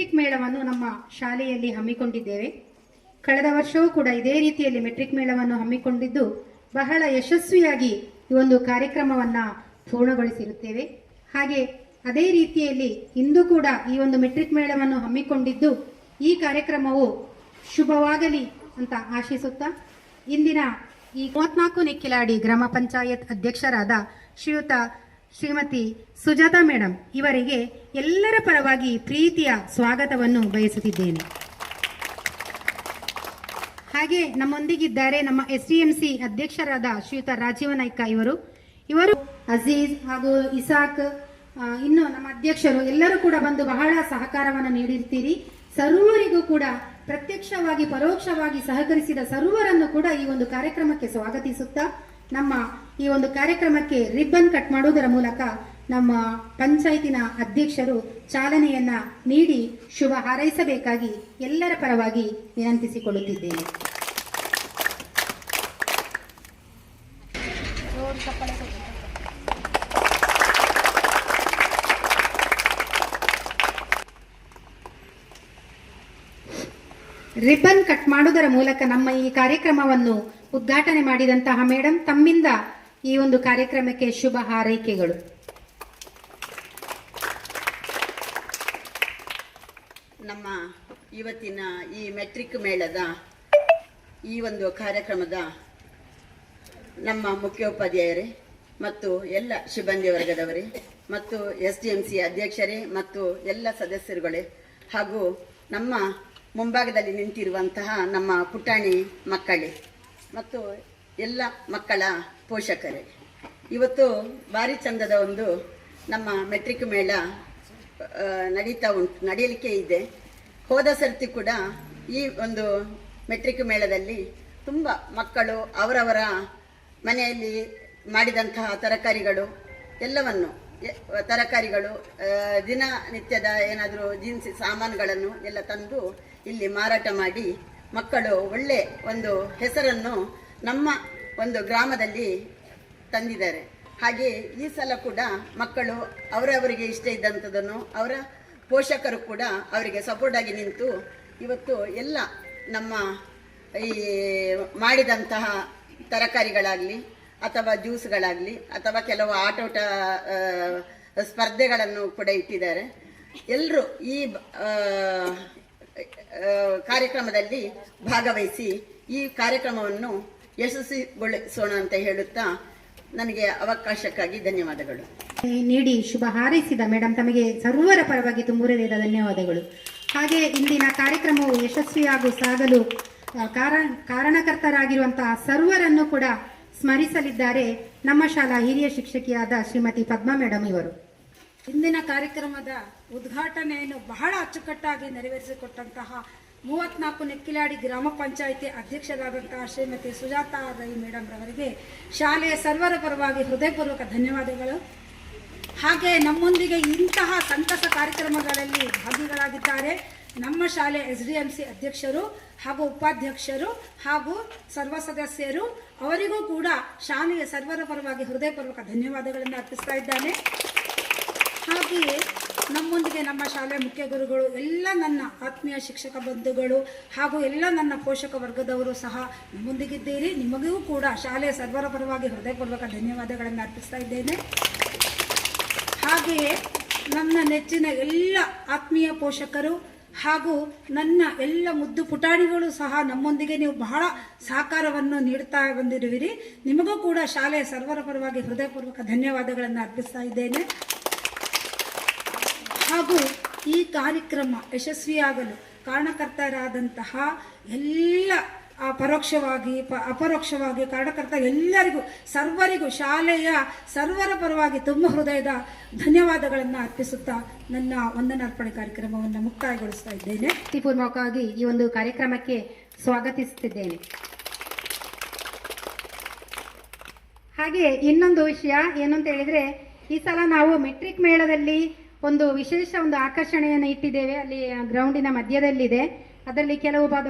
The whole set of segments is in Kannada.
ಮೆಟ್ರಿಕ್ ಮೇಳವನ್ನು ನಮ್ಮ ಶಾಲೆಯಲ್ಲಿ ಹಮ್ಮಿಕೊಂಡಿದ್ದೇವೆ. ಕಳೆದ ವರ್ಷವೂ ಕೂಡ ಇದೇ ರೀತಿಯಲ್ಲಿ ಮೆಟ್ರಿಕ್ ಮೇಳವನ್ನು ಹಮ್ಮಿಕೊಂಡಿದ್ದು, ಬಹಳ ಯಶಸ್ವಿಯಾಗಿ ಈ ಒಂದು ಕಾರ್ಯಕ್ರಮವನ್ನು ಪೂರ್ಣಗೊಳಿಸಿರುತ್ತೇವೆ. ಹಾಗೆ ಅದೇ ರೀತಿಯಲ್ಲಿ ಇಂದು ಕೂಡ ಈ ಒಂದು ಮೆಟ್ರಿಕ್ ಮೇಳವನ್ನು ಹಮ್ಮಿಕೊಂಡಿದ್ದು, ಈ ಕಾರ್ಯಕ್ರಮವು ಶುಭವಾಗಲಿ ಅಂತ ಆಶಿಸುತ್ತಾ, ಇಂದಿನ ಈ ಮೂವತ್ನಾಲ್ಕು ನಿಕ್ಕಿಲಾಡಿ ಗ್ರಾಮ ಪಂಚಾಯತ್ ಅಧ್ಯಕ್ಷರಾದ ಶ್ರೀಯುತ ಶ್ರೀಮತಿ ಸುಜಾತಾ ಮೇಡಮ್ ಇವರಿಗೆ ಎಲ್ಲರ ಪರವಾಗಿ ಪ್ರೀತಿಯ ಸ್ವಾಗತವನ್ನು ಬಯಸುತ್ತಿದ್ದೇನೆ. ಹಾಗೆ ನಮ್ಮೊಂದಿಗಿದ್ದಾರೆ ನಮ್ಮ ಎಸ್ ಡಿ ಎಂ ಸಿ ಅಧ್ಯಕ್ಷರಾದ ಶ್ರೀಯುತ ರಾಜೀವ ನಾಯ್ಕ ಇವರು. ಇವರು ಅಜೀಜ್ ಹಾಗೂ ಇಸಾಕ್ ಇನ್ನು ನಮ್ಮ ಅಧ್ಯಕ್ಷರು ಎಲ್ಲರೂ ಕೂಡ ಬಂದು ಬಹಳ ಸಹಕಾರವನ್ನು ನೀಡಿರ್ತೀರಿ. ಸರ್ವರಿಗೂ ಕೂಡ ಪ್ರತ್ಯಕ್ಷವಾಗಿ, ಪರೋಕ್ಷವಾಗಿ ಸಹಕರಿಸಿದ ಸರ್ವರನ್ನು ಕೂಡ ಈ ಒಂದು ಕಾರ್ಯಕ್ರಮಕ್ಕೆ ಸ್ವಾಗತಿಸುತ್ತಾ ನಮ್ಮ ಈ ಒಂದು ಕಾರ್ಯಕ್ರಮಕ್ಕೆ ರಿಬ್ಬನ್ ಕಟ್ ಮಾಡುವುದರ ಮೂಲಕ ನಮ್ಮ ಪಂಚಾಯತಿನ ಅಧ್ಯಕ್ಷರು ಚಾಲನೆಯನ್ನ ನೀಡಿ ಶುಭ ಹಾರೈಸಬೇಕಾಗಿ ಎಲ್ಲರ ಪರವಾಗಿ ವಿನಂತಿಸಿಕೊಳ್ಳುತ್ತಿದ್ದೇನೆ. ರಿಬ್ಬನ್ ಕಟ್ ಮಾಡುವುದರ ಮೂಲಕ ನಮ್ಮ ಈ ಕಾರ್ಯಕ್ರಮವನ್ನು ಉದ್ಘಾಟನೆ ಮಾಡಿದಂತಹ ಮೇಡಮ್ ತಮ್ಮಿಂದ ಈ ಒಂದು ಕಾರ್ಯಕ್ರಮಕ್ಕೆ ಶುಭ ಹಾರೈಕೆಗಳು. ನಮ್ಮ ಇವತ್ತಿನ ಈ ಮೆಟ್ರಿಕ್ ಮೇಳದ ಈ ಒಂದು ಕಾರ್ಯಕ್ರಮದ ನಮ್ಮ ಮುಖ್ಯೋಪಾಧ್ಯಾಯರೇ ಮತ್ತು ಎಲ್ಲ ಸಿಬ್ಬಂದಿ ವರ್ಗದವರೇ ಮತ್ತು ಎಸ್ ಡಿ ಎಂ ಸಿ ಅಧ್ಯಕ್ಷರೇ ಮತ್ತು ಎಲ್ಲ ಸದಸ್ಯರುಗಳೇ ಹಾಗೂ ನಮ್ಮ ಮುಂಭಾಗದಲ್ಲಿ ನಿಂತಿರುವಂತಹ ನಮ್ಮ ಪುಟಾಣಿ ಮಕ್ಕಳೇ ಮತ್ತು ಎಲ್ಲ ಮಕ್ಕಳ ಪೋಷಕರೇ. ಇವತ್ತು ಭಾರಿ ಚಂದದ ಒಂದು ನಮ್ಮ ಮೆಟ್ರಿಕ್ ಮೇಳ ನಡೀತಾ ಉಂಟು, ನಡೆಯಲಿಕ್ಕೆ ಇದೆ. ಹೋದ ಸರ್ತಿ ಕೂಡ ಈ ಒಂದು ಮೆಟ್ರಿಕ್ ಮೇಳದಲ್ಲಿ ತುಂಬ ಮಕ್ಕಳು ಅವರವರ ಮನೆಯಲ್ಲಿ ಮಾಡಿದಂತಹ ತರಕಾರಿಗಳು ಎಲ್ಲವನ್ನು ತರಕಾರಿಗಳು ದಿನನಿತ್ಯದ ಏನಾದರೂ ಜೀನ್ಸಿ, ಸಾಮಾನುಗಳನ್ನು ಎಲ್ಲ ತಂದು ಇಲ್ಲಿ ಮಾರಾಟ ಮಾಡಿ ಮಕ್ಕಳು ಒಳ್ಳೆ ಒಂದು ಹೆಸರನ್ನು ನಮ್ಮ ಒಂದು ಗ್ರಾಮದಲ್ಲಿ ತಂದಿದ್ದಾರೆ. ಹಾಗೆ ಈ ಸಲ ಕೂಡ ಮಕ್ಕಳು ಅವರವರಿಗೆ ಇಷ್ಟ ಇದ್ದಂಥದ್ದನ್ನು ಅವರ ಪೋಷಕರು ಕೂಡ ಅವರಿಗೆ ಸಪೋರ್ಟ್ ಆಗಿ ನಿಂತು ಇವತ್ತು ಎಲ್ಲ ನಮ್ಮ ಈ ಮಾಡಿದಂತಹ ತರಕಾರಿಗಳಾಗಲಿ ಅಥವಾ ಜ್ಯೂಸ್ಗಳಾಗಲಿ ಅಥವಾ ಕೆಲವು ಆಟೋಟ ಸ್ಪರ್ಧೆಗಳನ್ನು ಕೂಡ ಇಟ್ಟಿದ್ದಾರೆ. ಎಲ್ಲರೂ ಈ ಕಾರ್ಯಕ್ರಮದಲ್ಲಿ ಭಾಗವಹಿಸಿ ಈ ಕಾರ್ಯಕ್ರಮವನ್ನು ಯಶಸ್ವಿಗೊಳಿಸೋಣ ಅಂತ ಹೇಳುತ್ತಾ ನನಗೆ ಅವಕಾಶಕ್ಕಾಗಿ ಧನ್ಯವಾದಗಳು. ನೀಡಿ ಶುಭ ಹಾರೈಸಿದ ಮೇಡಮ್ ತಮಗೆ ಸರ್ವರ ಪರವಾಗಿ ತುಂಬುರಲಿದ ಧನ್ಯವಾದಗಳು. ಹಾಗೆ ಇಂದಿನ ಕಾರ್ಯಕ್ರಮವು ಯಶಸ್ವಿಯಾಗೂ ಸಾಗಲು ಕಾರಣಕರ್ತರಾಗಿರುವಂತಹ ಸರ್ವರನ್ನು ಕೂಡ ಸ್ಮರಿಸಲಿದ್ದಾರೆ ನಮ್ಮ ಶಾಲಾ ಹಿರಿಯ ಶಿಕ್ಷಕಿಯಾದ ಶ್ರೀಮತಿ ಪದ್ಮಾ ಮೇಡಮ್ ಇವರು. ಇಂದಿನ ಕಾರ್ಯಕ್ರಮದ ಉದ್ಘಾಟನೆಯನ್ನು ಬಹಳ ಅಚ್ಚುಕಟ್ಟಾಗಿ ನೆರವೇರಿಸಿಕೊಟ್ಟಂತಹ ಮೂವತ್ನಾಲ್ಕು ನೆಕ್ಕಿಲಾಡಿ ಗ್ರಾಮ ಪಂಚಾಯಿತಿ ಅಧ್ಯಕ್ಷರಾದಂತಹ ಶ್ರೀಮತಿ ಸುಜಾತಾ ರೈ ಮೇಡಮ್ ರವರಿಗೆ ಶಾಲೆಯ ಸರ್ವರ ಪರವಾಗಿ ಹೃದಯಪೂರ್ವಕ ಧನ್ಯವಾದಗಳು. ಹಾಗೆ ನಮ್ಮೊಂದಿಗೆ ಇಂತಹ ಸಂತಸ ಕಾರ್ಯಕ್ರಮಗಳಲ್ಲಿ ಭಾಗಿಗಳಾಗಿದ್ದಾರೆ ನಮ್ಮ ಶಾಲೆ ಎಸ್ ಡಿ ಎಂ ಸಿ ಅಧ್ಯಕ್ಷರು ಹಾಗೂ ಉಪಾಧ್ಯಕ್ಷರು ಹಾಗೂ ಸರ್ವ ಸದಸ್ಯರು. ಅವರಿಗೂ ಕೂಡ ಶಾಲೆಯ ಸರ್ವರ ಪರವಾಗಿ ಹೃದಯಪೂರ್ವಕ ಧನ್ಯವಾದಗಳನ್ನು ಅರ್ಪಿಸ್ತಾ ಇದ್ದಾನೆ. ಹಾಗೆಯೇ ನಮ್ಮೊಂದಿಗೆ ನಮ್ಮ ಶಾಲೆ ಮುಖ್ಯ ಗುರುಗಳು, ಎಲ್ಲ ನನ್ನ ಆತ್ಮೀಯ ಶಿಕ್ಷಕ ಬಂಧುಗಳು ಹಾಗೂ ಎಲ್ಲ ನನ್ನ ಪೋಷಕ ವರ್ಗದವರು ಸಹ ನಮ್ಮೊಂದಿಗಿದ್ದೀರಿ. ನಿಮಗೂ ಕೂಡ ಶಾಲೆಯ ಸರ್ವರ ಪರವಾಗಿ ಹೃದಯಪೂರ್ವಕ ಧನ್ಯವಾದಗಳನ್ನು ಅರ್ಪಿಸ್ತಾ ಇದ್ದೇನೆ. ಹಾಗೆಯೇ ನನ್ನ ನೆಚ್ಚಿನ ಎಲ್ಲ ಆತ್ಮೀಯ ಪೋಷಕರು ಹಾಗೂ ನನ್ನ ಎಲ್ಲ ಮುದ್ದು ಪುಟಾಣಿಗಳು ಸಹ ನಮ್ಮೊಂದಿಗೆ ನೀವು ಬಹಳ ಸಹಕಾರವನ್ನು ನೀಡುತ್ತಾ ಬಂದಿರುವಿರಿ. ನಿಮಗೂ ಕೂಡ ಶಾಲೆಯ ಸರ್ವರ ಪರವಾಗಿ ಹೃದಯಪೂರ್ವಕ ಧನ್ಯವಾದಗಳನ್ನು ಅರ್ಪಿಸ್ತಾ ಇದ್ದೇನೆ. ಹಾಗೂ ಈ ಕಾರ್ಯಕ್ರಮ ಯಶಸ್ವಿಯಾಗಲು ಕಾರಣಕರ್ತರಾದಂತಹ ಎಲ್ಲ ಪರೋಕ್ಷವಾಗಿ, ಪ, ಅಪರೋಕ್ಷವಾಗಿ ಕಾರಣಕರ್ತ ಎಲ್ಲರಿಗೂ, ಸರ್ವರಿಗೂ, ಶಾಲೆಯ ಸರ್ವರ ಪರವಾಗಿ ತುಂಬ ಹೃದಯದ ಧನ್ಯವಾದಗಳನ್ನು ಅರ್ಪಿಸುತ್ತಾ ನನ್ನ ವಂದನಾರ್ಪಣೆ ಕಾರ್ಯಕ್ರಮವನ್ನು ಮುಕ್ತಾಯಗೊಳಿಸ್ತಾ ಇದ್ದೇನೆ. ಪೂರ್ವಕವಾಗಿ ಈ ಒಂದು ಕಾರ್ಯಕ್ರಮಕ್ಕೆ ಸ್ವಾಗತಿಸುತ್ತಿದ್ದೇನೆ. ಹಾಗೆ ಇನ್ನೊಂದು ವಿಷಯ ಏನು ಅಂತ ಹೇಳಿದ್ರೆ, ಈ ಸಲ ನಾವು ಮೆಟ್ರಿಕ್ ಮೇಳದಲ್ಲಿ ಒಂದು ವಿಶೇಷ ಒಂದು ಆಕರ್ಷಣೆಯನ್ನು ಇಟ್ಟಿದ್ದೇವೆ. ಅಲ್ಲಿ ಗ್ರೌಂಡಿನ ಮಧ್ಯದಲ್ಲಿದೆ. ಅದರಲ್ಲಿ ಕೆಲವು ಪದ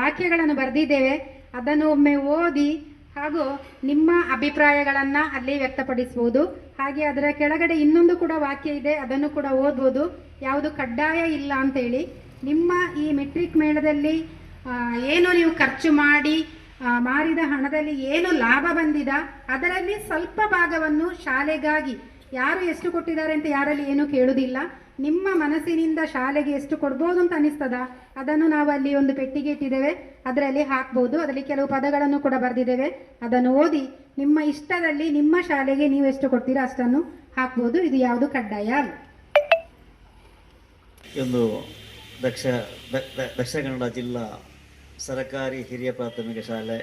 ವಾಕ್ಯಗಳನ್ನು ಬರೆದಿದ್ದೇವೆ. ಅದನ್ನು ಒಮ್ಮೆ ಓದಿ ಹಾಗೂ ನಿಮ್ಮ ಅಭಿಪ್ರಾಯಗಳನ್ನು ಅಲ್ಲಿ ವ್ಯಕ್ತಪಡಿಸ್ಬೋದು ಹಾಗೆ ಅದರ ಕೆಳಗಡೆ ಇನ್ನೊಂದು ಕೂಡ ವಾಕ್ಯ ಇದೆ. ಅದನ್ನು ಕೂಡ ಓದ್ಬೋದು. ಯಾವುದು ಕಡ್ಡಾಯ ಇಲ್ಲ ಅಂತೇಳಿ. ನಿಮ್ಮ ಈ ಮೆಟ್ರಿಕ್ ಮೇಳದಲ್ಲಿ ಏನು ನೀವು ಖರ್ಚು ಮಾಡಿ ಮಾರಿದ ಹಣದಲ್ಲಿ ಏನು ಲಾಭ ಬಂದಿದ, ಅದರಲ್ಲಿ ಸ್ವಲ್ಪ ಭಾಗವನ್ನು ಶಾಲೆಗಾಗಿ ಯಾರು ಎಷ್ಟು ಕೊಟ್ಟಿದ್ದಾರೆ ಅಂತ ಯಾರಲ್ಲಿ ಏನೂ ಕೇಳುವುದಿಲ್ಲ ನಿಮ್ಮ ಮನಸ್ಸಿನಿಂದ ಶಾಲೆಗೆ ಎಷ್ಟು ಕೊಡ್ಬೋದು ಅಂತ ಅನಿಸ್ತದ ಅದನ್ನು ನಾವು ಅಲ್ಲಿ ಒಂದು ಪೆಟ್ಟಿಗೆ ಇಟ್ಟಿದ್ದೇವೆ. ಅದರಲ್ಲಿ ಹಾಕ್ಬೋದು. ಅದರಲ್ಲಿ ಕೆಲವು ಪದಗಳನ್ನು ಕೂಡ ಬರೆದಿದ್ದೇವೆ. ಅದನ್ನು ಓದಿ ನಿಮ್ಮ ಇಷ್ಟದಲ್ಲಿ ನಿಮ್ಮ ಶಾಲೆಗೆ ನೀವು ಎಷ್ಟು ಕೊಡ್ತೀರಾ ಅಷ್ಟನ್ನು ಹಾಕ್ಬೋದು. ಇದು ಯಾವುದು ಕಡ್ಡಾಯ? ಅಲ್ಲ ದಕ್ಷ ದಕ್ಷಿಣ ಕನ್ನಡ ಜಿಲ್ಲಾ ಸರಕಾರಿ ಹಿರಿಯ ಪ್ರಾಥಮಿಕ ಶಾಲೆ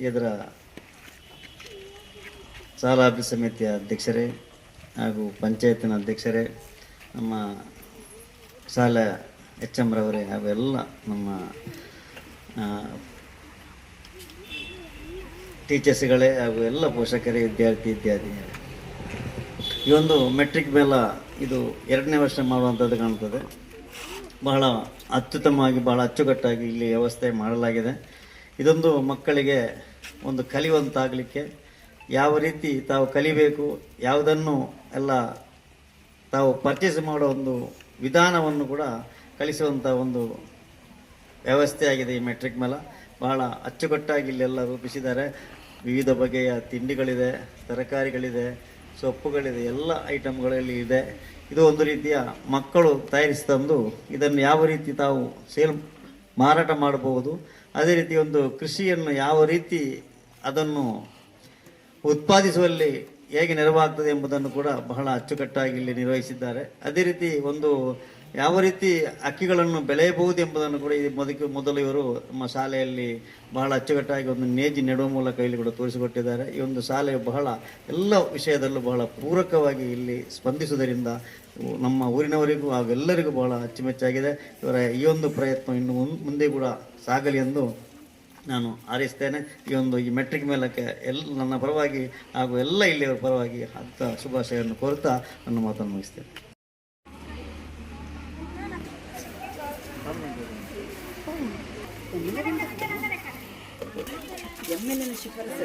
ಇದರ ಶಾಲಾಭಿ ಸಮಿತಿಯ ಅಧ್ಯಕ್ಷರೇ ಹಾಗೂ ಪಂಚಾಯತಿನ ಅಧ್ಯಕ್ಷರೇ, ನಮ್ಮ ಶಾಲೆ ಎಚ್ ಎಂ ರವರೇ ಹಾಗೂ ಎಲ್ಲ ನಮ್ಮ ಟೀಚರ್ಸ್ಗಳೇ ಹಾಗೂ ಎಲ್ಲ ಪೋಷಕರೇ, ವಿದ್ಯಾರ್ಥಿ, ಇತ್ಯಾದಿ. ಈ ಒಂದು ಮೆಟ್ರಿಕ್ ಮೇಲ ಇದು ಎರಡನೇ ವರ್ಷ ಮಾಡುವಂಥದ್ದು ಕಾಣ್ತದೆ. ಬಹಳ ಅತ್ಯುತ್ತಮವಾಗಿ, ಬಹಳ ಅಚ್ಚುಕಟ್ಟಾಗಿ ಇಲ್ಲಿ ವ್ಯವಸ್ಥೆ ಮಾಡಲಾಗಿದೆ. ಇದೊಂದು ಮಕ್ಕಳಿಗೆ ಒಂದು ಕಲಿಯುವಂತಾಗಲಿಕ್ಕೆ ಯಾವ ರೀತಿ ತಾವು ಕಲಿಬೇಕು, ಯಾವುದನ್ನು ಎಲ್ಲ ತಾವು ಪರ್ಚೇಸ್ ಮಾಡೋ ಒಂದು ವಿಧಾನವನ್ನು ಕೂಡ ಕಲಿಸುವಂಥ ಒಂದು ವ್ಯವಸ್ಥೆಯಾಗಿದೆ ಈ ಮೆಟ್ರಿಕ್ ಮೇಳ ಬಹಳ ಅಚ್ಚುಕಟ್ಟಾಗಿ ಇಲ್ಲೆಲ್ಲ ರೂಪಿಸಿದ್ದಾರೆ. ವಿವಿಧ ಬಗೆಯ ತಿಂಡಿಗಳಿದೆ, ತರಕಾರಿಗಳಿದೆ, ಸೊಪ್ಪುಗಳಿದೆ, ಎಲ್ಲ ಐಟಮ್ಗಳಲ್ಲಿ ಇದೆ. ಇದು ಒಂದು ರೀತಿಯ ಮಕ್ಕಳು ತಯಾರಿಸಿ ತಂದು ಇದನ್ನು ಯಾವ ರೀತಿ ತಾವು ಸೇಲ್ ಮಾರಾಟ ಮಾಡಬಹುದು, ಅದೇ ರೀತಿ ಒಂದು ಕೃಷಿಯನ್ನು ಯಾವ ರೀತಿ ಅದನ್ನು ಉತ್ಪಾದಿಸುವಲ್ಲಿ ಹೇಗೆ ನೆರವಾಗ್ತದೆ ಎಂಬುದನ್ನು ಕೂಡ ಬಹಳ ಅಚ್ಚುಕಟ್ಟಾಗಿ ಇಲ್ಲಿ ನಿರ್ವಹಿಸಿದ್ದಾರೆ. ಅದೇ ರೀತಿ ಒಂದು ಯಾವ ರೀತಿ ಅಕ್ಕಿಗಳನ್ನು ಬೆಳೆಯಬಹುದು ಎಂಬುದನ್ನು ಕೂಡ ಈ ಮೊದಲು ಮೊದಲು ಇವರು ನಮ್ಮ ಶಾಲೆಯಲ್ಲಿ ಬಹಳ ಅಚ್ಚುಕಟ್ಟಾಗಿ ಒಂದು ನೇಜಿ ನೆಡುವ ಮೂಲಕ ಇಲ್ಲಿ ಕೂಡ ತೋರಿಸಿಕೊಟ್ಟಿದ್ದಾರೆ. ಈ ಒಂದು ಶಾಲೆ ಬಹಳ ಎಲ್ಲ ವಿಷಯದಲ್ಲೂ ಬಹಳ ಪೂರಕವಾಗಿ ಇಲ್ಲಿ ಸ್ಪಂದಿಸುವುದರಿಂದ ನಮ್ಮ ಊರಿನವರಿಗೂ ಹಾಗೂ ಎಲ್ಲರಿಗೂ ಬಹಳ ಅಚ್ಚುಮೆಚ್ಚಾಗಿದೆ. ಇವರ ಈ ಒಂದು ಪ್ರಯತ್ನ ಇನ್ನು ಮುಂದೆ ಕೂಡ ಸಾಗಲಿ ಎಂದು ನಾನು ಆರಿಸ್ತೇನೆ. ಈ ಒಂದು ಈ ಮೆಟ್ರಿಕ್ ಮೇಲಕ್ಕೆ ಎಲ್ಲ ನನ್ನ ಪರವಾಗಿ ಹಾಗೂ ಎಲ್ಲ ಇಲ್ಲಿಯವರ ಪರವಾಗಿ ಅಂತ ಶುಭಾಶಯವನ್ನು ಕೋರುತ್ತಾ ನನ್ನ ಮಾತನ್ನು ಮುಗಿಸ್ತೇನೆ. ಶಿಫಾರಸು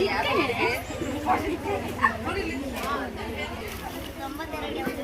Yeah. ತೊಂಬತ್ತೆರಡು